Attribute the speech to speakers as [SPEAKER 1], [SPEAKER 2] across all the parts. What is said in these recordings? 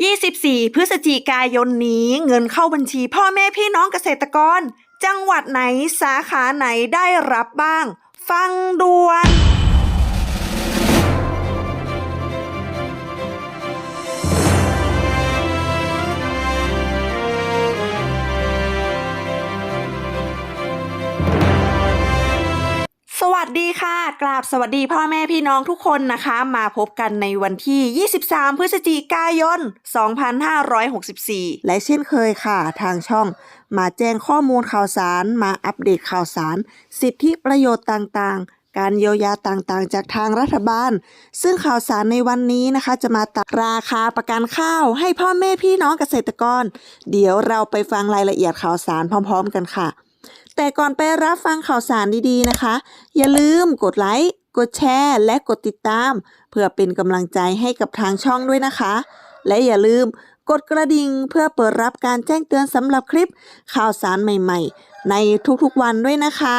[SPEAKER 1] 24 พฤศจิกายนนี้เงินเข้าบัญชีพ่อแม่พี่น้องเกษตรกร จังหวัดไหนสาขาไหนได้รับบ้าง ฟังด่วน ดีค่ะ กราบสวัสดีพ่อแม่พี่น้องทุกคนนะคะ มาพบกันในวันที่ 23 พฤศจิกายน 2564 และเช่นเคยค่ะ ทางช่อง มาแจ้งข้อมูลข่าวสาร มาอัปเดตข่าวสาร สิทธิประโยชน์ต่างๆ การเยียวยาต่างๆ จากทางรัฐบาล ซึ่งข่าวสารในวันนี้นะคะ จะมาตัดราคาประกันข้าวให้พ่อแม่พี่น้องเกษตรกร เดี๋ยวเราไปฟังรายละเอียดข่าวสารพร้อม ๆ กันค่ะ แต่ก่อนไปรับฟังข่าวสารดีๆนะคะ อย่าลืมกดไลค์ กดแชร์ และกดติดตาม เพื่อเป็นกำลังใจให้กับทางช่องด้วยนะคะ และอย่าลืมกดกระดิ่งเพื่อเปิดรับการแจ้งเตือนสำหรับคลิปข่าวสารใหม่ ๆ ในทุกๆวันด้วยนะคะ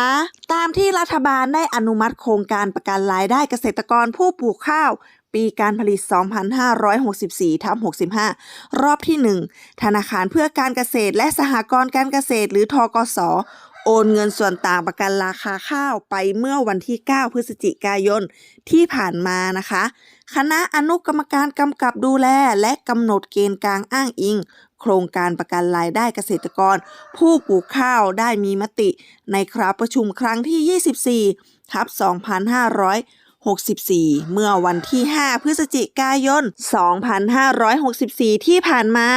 [SPEAKER 1] ตามที่รัฐบาลได้อนุมัติโครงการประกันรายได้เกษตรกรผู้ปลูกข้าว ปีการผลิต 2564ทับ65 รอบที่ 1 ธนาคารเพื่อการเกษตรและสหกรณ์การเกษตรหรือทกส โอนเงินส่วนต่างประกันราคาข้าวไปเมื่อวันที่ 9 พฤศจิกายนที่ผ่านมานะคะ คณะอนุกรรมการกำกับดูแล และกำหนดเกณฑ์กลางอ้างอิง โครงการประกันรายได้เกษตรกร ผู้ปลูกข้าวได้มีมติ ในคราประชุมครั้งที่ 24ทับ2,500 2564 เมื่อวันที่ 5 พฤศจิกายน 2564 ที่ผ่านมา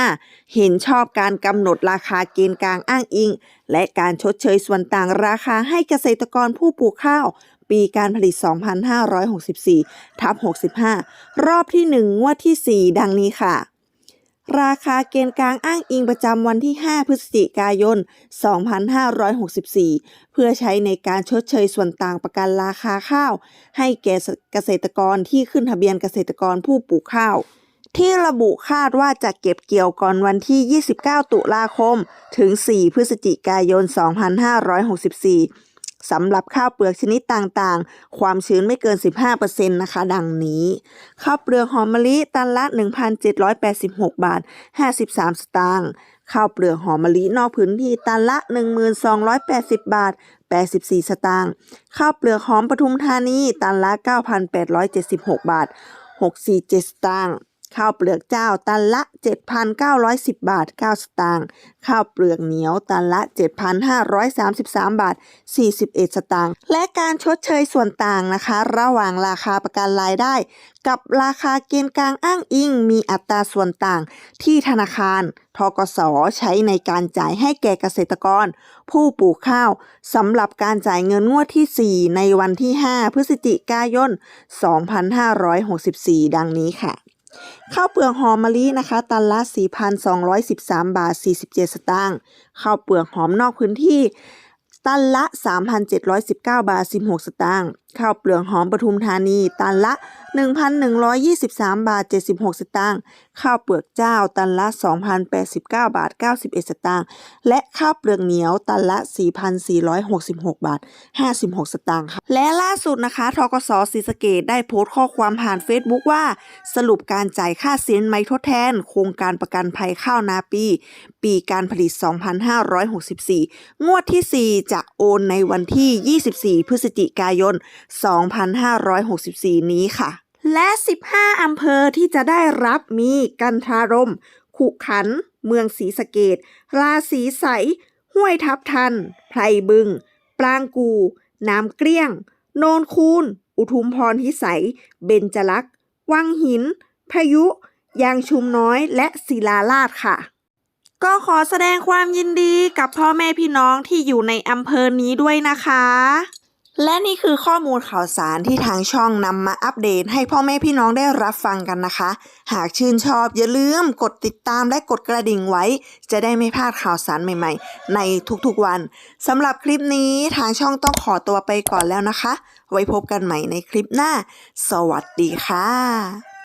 [SPEAKER 1] เห็นชอบการกำหนดราคาเกณฑ์กลางอ้างอิง และการชดเชยส่วนต่างราคาให้เกษตรกรผู้ปลูกข้าว ปีการผลิต 2564 ทับ65 รอบที่ 1 งวดที่ 4 ดังนี้ค่ะ ราคาเกณฑ์กลางอ้างอิงประจำวันที่ 5 พฤศจิกายน 2564 เพื่อใช้ในการชดเชยส่วนต่างประกันราคาข้าว ให้แก่เกษตรกรที่ขึ้นทะเบียนเกษตรกรผู้ปลูกข้าว ที่ระบุคาดว่าจะเก็บเกี่ยวก่อนวันที่ 29 ตุลาคม ถึง 4 พฤศจิกายน 2564 สำหรับข้าวเปลือกชนิดต่างๆ ความชื้นไม่เกิน 15%นะคะ ดังนี้ ข้าวเปลือกหอมมะลิตันละ 1,786 บาท 53 สตางค์ข้าวเปลือกหอมมะลินอกพื้นที่ตันละ 1,280 บาท 84 สตางค์ข้าวเปลือกหอมปทุมธานีตันละ 9,876 บาท 647 สตางค์ ข้าวเปลือกเจ้าตันละ 7,910 บาท 9 สตางค์ข้าวเปลือกเหนียวตันละ 7,533 บาท 41 สตางค์และการชดเชยส่วนต่างนะคะ ระหว่างราคาประกันรายได้ กับราคาเกณฑ์กลางอ้างอิง มีอัตราส่วนต่าง ที่ธนาคารทกสใช้ในการจ่ายให้แก่เกษตรกร ผู้ปลูกข้าวสำหรับการจ่ายเงินงวดที่ 4 ในวันที่ 5 พฤศจิกายน 2564 ดังนี้ค่ะ ข้าวเปลือกหอมมะลินะคะ ตันละ 4,213 บาท 47 สตางค์ข้าวเปลือกหอมนอกพื้นที่ ตันละ 3,719 บาท 16 สตางค์ ข้าวเปลือกหอมปทุมธานี ตันละ 1,123 บาท 76 สตางค์ ข้าวเปลือกเจ้า ตันละ 2,089 บาท 91 สตางค์ และข้าวเปลือกเหนียว ตันละ 4,466 บาท 56 สตางค์ค่ะ และล่าสุดนะคะ ทกสศรีสะเกดได้โพสต์ข้อความผ่าน Facebook ว่า สรุปการจ่ายค่าสินไหมทดแทน โครงการประกันภัยข้าวนาปี ปีการผลิต 2564 งวดที่ 4 จะโอนในวันที่ 24 พฤศจิกายน2564 นี้ค่ะ และ 15 อำเภอที่จะได้รับมีกันทารม ขุขัน เมืองศรีสะเกดราศีใส ห้วยทับทัน ไพรบึง ปรางกู น้ำเกลี้ยง โนนคูน อุทุมพรพิสัย เบญจลักษ์ วังหิน พายุ ยางชุมน้อย และศิลาลาดค่ะก็ขอแสดงความยินดีกับพ่อแม่พี่น้องที่อยู่ในอำเภอนี้ด้วยนะคะ และนี่คือข้อมูลข่าวสารที่ทางช่องนำมาอัปเดตให้พ่อแม่พี่น้องได้รับฟังกันนะคะ หากชื่นชอบอย่าลืมกดติดตามและกดกระดิ่งไว้ จะได้ไม่พลาดข่าวสารใหม่ๆ ในทุกๆวันสำหรับคลิปนี้ทางช่องต้องขอตัวไปก่อนแล้วนะคะ ไว้พบกันใหม่ในคลิปหน้า สวัสดีค่ะ